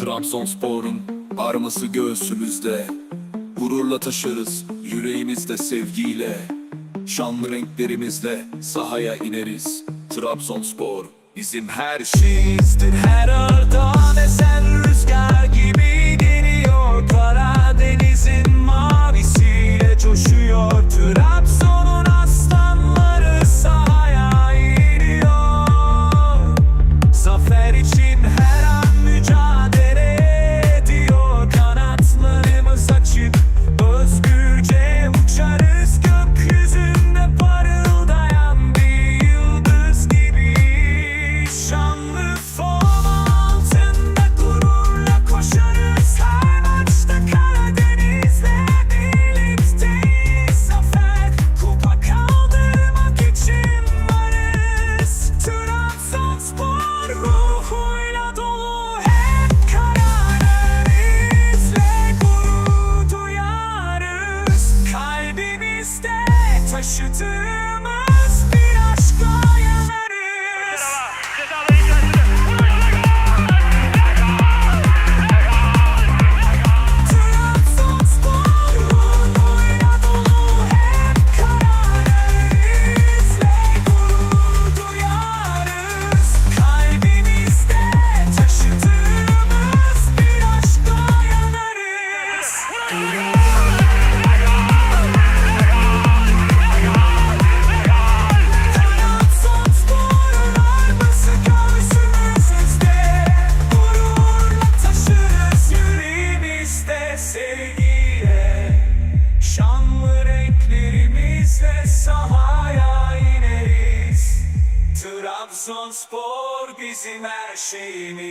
Trabzonspor'un arması göğsümüzde. Gururla taşırız yüreğimizde sevgiyle. Şanlı renklerimizle sahaya ineriz. Trabzonspor bizim her şeyizdir. Her ardan eser. Üşüdüm sahaya ineriz. Trabzonspor bizim her şeyimiz.